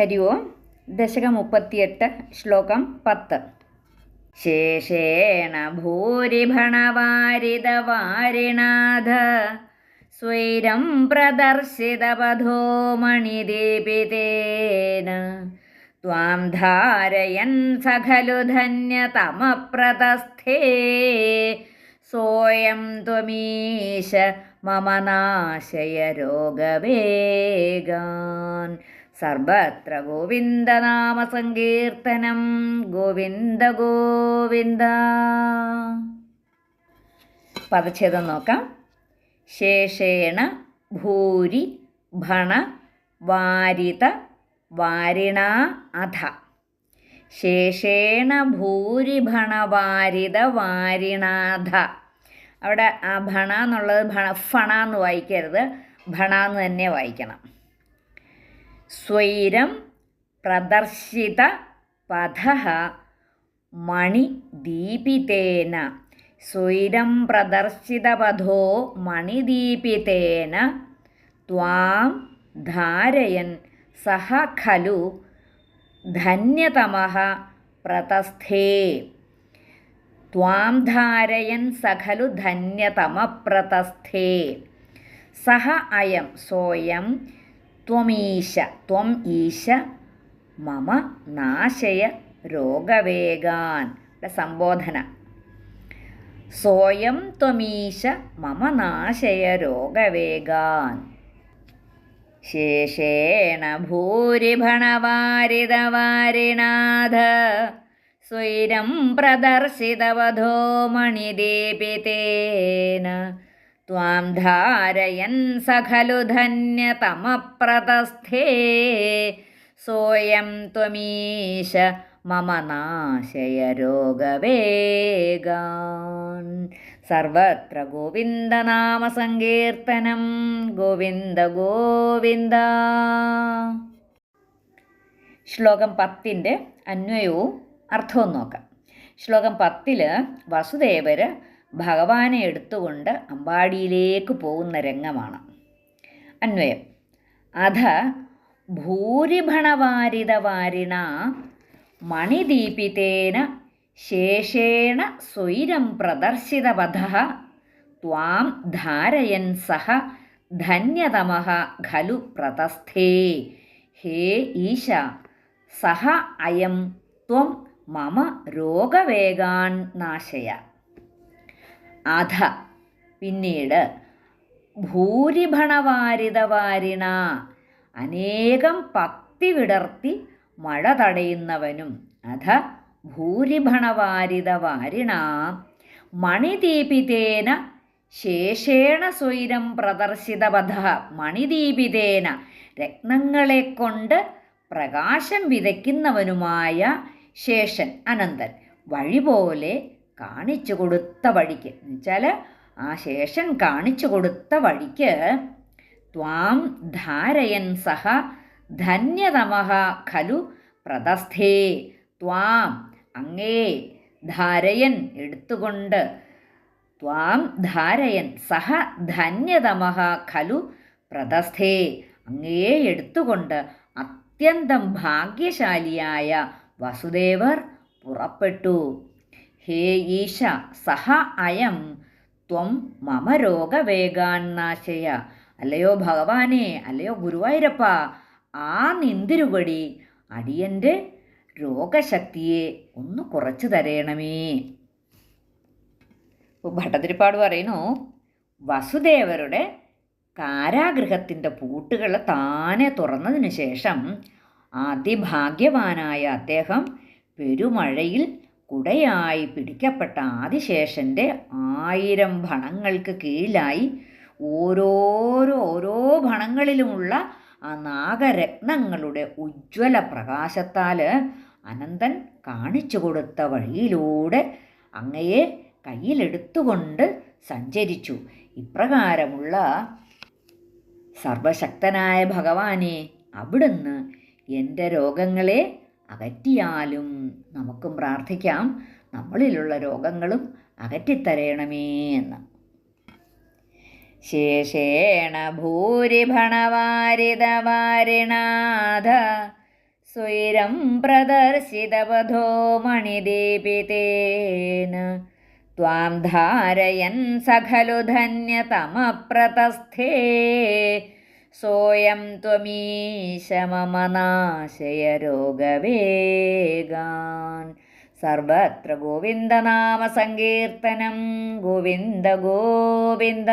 ഹരി ഓം. ദശകം മുപ്പത്തിയെട്ട് ശ്ലോകം പത്ത്. ശേഷേണ ഭൂരിഭണവാരിതവാരിണാഥ. സ്വൈരം പ്രദർശിതപഥോ മണിദീപിതേന. ത്വാം ധാരയൻ സഖലു ധന്യതമപ്രതസ്ഥേ. സോയം ത്വമീശ മമ നാശയ രോഗവേഗാൻ. സർവത്ര ഗോവിന്ദനാമസങ്കീർത്തനം. ഗോവിന്ദ ഗോവിന്ദ. പദച്ഛേദം നോക്കാം. ശേഷേണ ഭൂരി ഭണ വാരിത വാരിണ അധ. ശേഷേണ ഭൂരിഭണവാരിത വാരിണാധ അവിടെ ആ ഭണ എന്നുള്ളത് ഭണ ഫണ എന്ന് വായിക്കരുത്. ഭണ എന്ന് തന്നെ വായിക്കണം. സ്വൈരം പ്രദർശിത പഥ മണിദീപിതേന സ്വൈരം പ്രദർശിതപഥോ മണിദീപിതേന ത്വാം ധാരയൻ. സഹ ഖലു ധന്യതമഃ പ്രതസ്ഥേ. ത്വാം ധാരയൻ. സഖലു ധന്യതമപ്രതസ്ഥേ സഹ അയം. സോയം ത്വമീശ ത്വം ഈശ മമ നാശയ രോഗവേഗാൻ. സംബോധന. സോയം ത്വമീശ മമ നാശയ രോഗവേഗാൻ. ശേഷേണ ഭൂരിഭണവാരിതവാരിണാഥ സ്വൈരം പ്രദർശിതവധോ മണിദീപിതേന. ത്വാം ധാരയൻ സഖലു ധന്യതമപ്രതസ്ഥേ സോയം ത്വമീശ മമ നാശയ രോഗവേഗാൻ സർവത്ര ഗോവിന്ദനാമസങ്കീർത്തനം ഗോവിന്ദ ഗോവിന്ദ ശ്ലോകം പത്തിന്റെ അന്വയവും അർത്ഥവും നോക്കാം. ശ്ലോകം പത്തിൽ വസുദേവർ ഭഗവാനെ എടുത്തുകൊണ്ട് അമ്പാടിയിലേക്ക് പോകുന്ന രംഗമാണ്. അന്വയം. അധ ഭൂരിഭണവാരിതവാരിണ മണിദീപിതേന ശേഷേണ സ്വൈരം പ്രദർശിതപഥ ത്വാം ധാരയൻ സഹ ധന്യതമ ഖലു പ്രതസ്ഥേ. ഹേ ഈശ സഹ അയം ത്വം മമ രോഗവേഗാൻ നാശയ. അധ. പിന്നീട് ഭൂരിഭണവാരിതവാരിണ. അനേകം പത്തി വിടർത്തി മഴ തടയുന്നവനും. അധ ഭൂരിഭണവാരിതവാരിണ. മണിദീപിതേന ശേഷേണ സ്വൈരം പ്രദർശിതപഥ മണിദീപിതേന രത്നങ്ങളെ കൊണ്ട് പ്രകാശം വിതയ്ക്കുന്നവനുമായ ശേഷൻ അനന്തൻ. വഴി പോലെ കാണിച്ചു കൊടുത്ത വഴിക്ക്. എന്നുവെച്ചാൽ ആ ശേഷൻ കാണിച്ചു കൊടുത്ത വഴിക്ക് ത്വാം ധാരയൻ സഹ ധന്യതമഹ ഖലു പ്രതസ്ഥേ. ത്വാം അങ്ങേ ധാരയൻ എടുത്തുകൊണ്ട് ത്വാം ധാരയൻ സഹ ധന്യതമഹ ഖലു പ്രതസ്ഥേ. അങ്ങേ എടുത്തുകൊണ്ട് അത്യന്തം ഭാഗ്യശാലിയായ വസുദേവർ പുറപ്പെട്ടു. ഹേ ഈശ സഹ അയം. ത്വം മമ രോഗവേഗാൻ നാശയ. അല്ലയോ ഭഗവാനെ അല്ലയോ ഗുരുവായൂരപ്പ ആ നിന്തിരുപടി അടിയന്റെ രോഗശക്തിയെ ഒന്ന് കുറച്ചു തരയണമേ ഭട്ടതിരിപ്പാട് പറയുന്നു വസുദേവരുടെ കാരാഗൃഹത്തിന്റെ പൂട്ടുകൾ താനെ തുറന്നതിന് ശേഷം അതിഭാഗ്യവാനായ അദ്ദേഹം പെരുമഴയിൽ കുടയായി പിടിക്കപ്പെട്ട ആദിശേഷന്റെ ആയിരം ഭണങ്ങൾക്ക് കീഴിലായി ഓരോരോ ഓരോ ഭണങ്ങളിലുമുള്ള ആ നാഗരത്നങ്ങളുടെ ഉജ്ജ്വല പ്രകാശത്താൽ അനന്തൻ കാണിച്ചു കൊടുത്ത വഴിയിലൂടെ അങ്ങയെ കയ്യിലെടുത്തുകൊണ്ട് സഞ്ചരിച്ചു. ഇപ്രകാരമുള്ള സർവശക്തനായ ഭഗവാനെ അവിടുന്ന് എന്റെ രോഗങ്ങളെ അകറ്റിയാലും നമുക്കും പ്രാർത്ഥിക്കാം. നമ്മളിലുള്ള രോഗങ്ങളും അകറ്റിത്തരയണമേ എന്ന്. ശേഷേണ ഭൂരിഭണവാരിതവാരിണാഥ സ്വൈരം പ്രദർശിതവധോ മണിദീപിതേന. സഖലു ധന്യതമപ്രതസ്ഥേ. സോയം ത്വമീശ മമ നാശയ രോഗവേഗാൻ സർവത്ര ഗോവിന്ദനാമ സങ്കീർത്തനം ഗോവിന്ദ ഗോവിന്ദ.